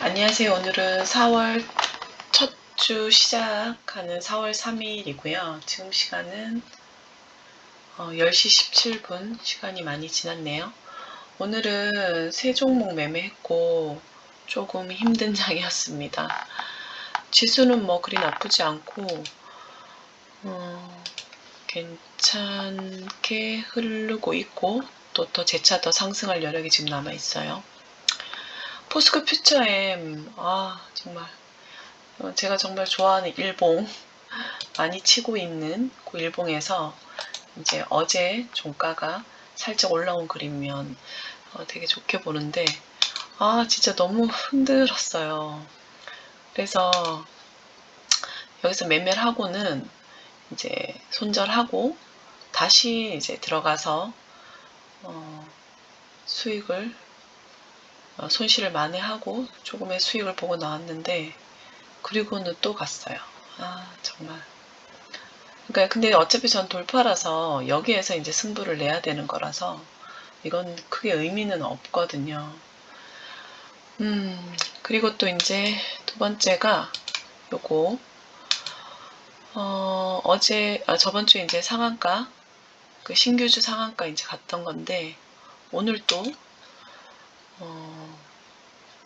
안녕하세요. 오늘은 4월 첫 주 시작하는 4월 3일이고요. 지금 시간은 어, 10시 17분 시간이 많이 지났네요. 오늘은 세 종목 매매했고 조금 힘든 장이었습니다. 지수는 뭐 그리 나쁘지 않고 어, 괜찮게 흐르고 있고 또 더 재차 더 상승할 여력이 지금 남아 있어요. 포스코 퓨처엠 아 정말. 어, 제가 정말 좋아하는 일봉. 많이 치고 있는 그 일봉에서 이제 어제 종가가 살짝 올라온 그림면 어, 되게 좋게 보는데 아 진짜 너무 힘들었어요. 그래서 여기서 매매를 하고는 이제 손절하고 다시 이제 들어가서 어, 수익을 어, 손실을 만회하고 조금의 수익을 보고 나왔는데 그리고는 또 갔어요. 아 정말. 그러니까 근데 어차피 전 돌파라서 여기에서 이제 승부를 내야 되는 거라서 이건 크게 의미는 없거든요. 음 그리고 또 이제 두 번째가 요거 어, 어제 아, 저번 주에 이제 상한가 그 신규주 상한가 이제 갔던 건데 오늘 또 어,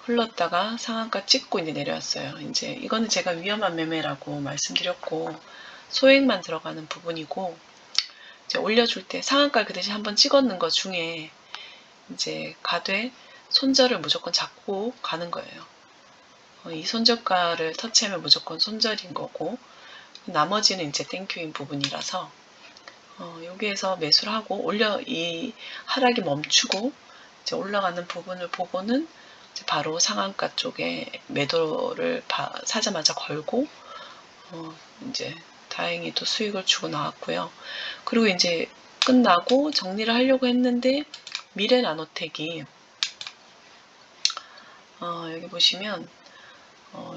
흘렀다가 상한가 찍고 이제 내려왔어요. 이제 이거는 제가 위험한 매매라고 말씀드렸고 소액만 들어가는 부분이고 이제 올려줄 때 상한가 그 대신 한번 찍었는 것 중에 이제 가되 손절을 무조건 잡고 가는 거예요. 어, 이 손절가를 터치하면 무조건 손절인 거고 나머지는 이제 땡큐인 부분이라서 어, 여기에서 매수를 하고 올려 이 하락이 멈추고 이제 올라가는 부분을 보고는 바로 상한가 쪽에 매도를 바, 사자마자 걸고 어, 이제 다행히도 수익을 주고 나왔고요. 그리고 이제 끝나고 정리를 하려고 했는데 미래 나노텍이 어, 여기 보시면 어,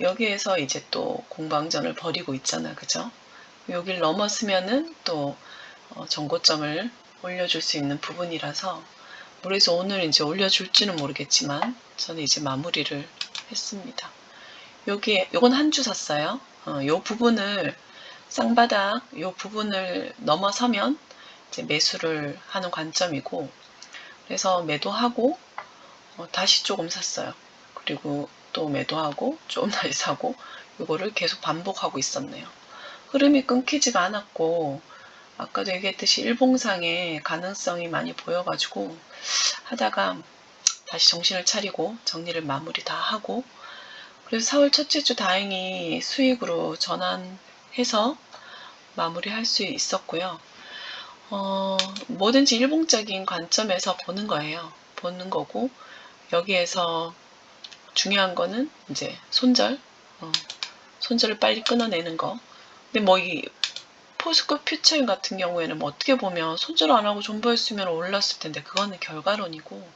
여기에서 이제 또 공방전을 벌이고 있잖아, 그죠? 여기를 넘었으면은 또 어, 정고점을 올려줄 수 있는 부분이라서 그래서 오늘 이제 올려줄지는 모르겠지만 저는 이제 마무리를 했습니다. 여기에 요건 한 주 샀어요. 어, 요 부분을 쌍바닥 요 부분을 넘어서면 이제 매수를 하는 관점이고 그래서 매도하고 어, 다시 조금 샀어요. 그리고 또 매도하고 좀 다시 사고 요거를 계속 반복하고 있었네요. 흐름이 끊기지가 않았고 아까도 얘기했듯이 일봉상의 가능성이 많이 보여가지고 하다가 다시 정신을 차리고 정리를 마무리 다 하고 그래서 4월 첫째 주 다행히 수익으로 전환해서 마무리할 수 있었고요. 어, 뭐든지 일봉적인 관점에서 보는 거예요. 보는 거고 여기에서 중요한 거는 이제 손절, 어, 손절을 빨리 끊어내는 거. 근데 뭐 이 포스코 퓨처인 같은 경우에는 뭐 어떻게 보면 손절 안 하고 존버했으면 올랐을 텐데 그거는 결과론이고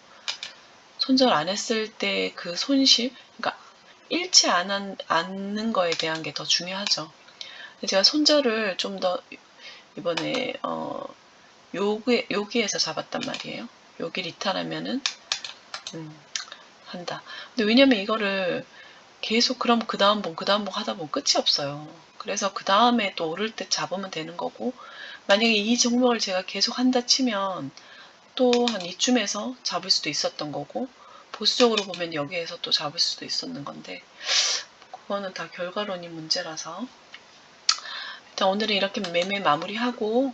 손절 안 했을 때 그 손실, 그러니까 잃지 않은, 않는 거에 대한 게 더 중요하죠. 제가 손절을 좀 더 이번에 어 여기 여기에서 잡았단 말이에요. 여기 리탈하면은 음, 한다. 근데 왜냐면 이거를 계속 그럼 그 다음 번, 그 다음 번 하다 보면 끝이 없어요. 그래서 그 다음에 또 오를 때 잡으면 되는 거고, 만약에 이 종목을 제가 계속 한다 치면 또 한 이쯤에서 잡을 수도 있었던 거고, 보수적으로 보면 여기에서 또 잡을 수도 있었는 건데, 그거는 다 결과론이 문제라서. 일단 오늘은 이렇게 매매 마무리하고,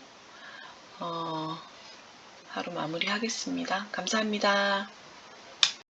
어, 하루 마무리 하겠습니다. 감사합니다.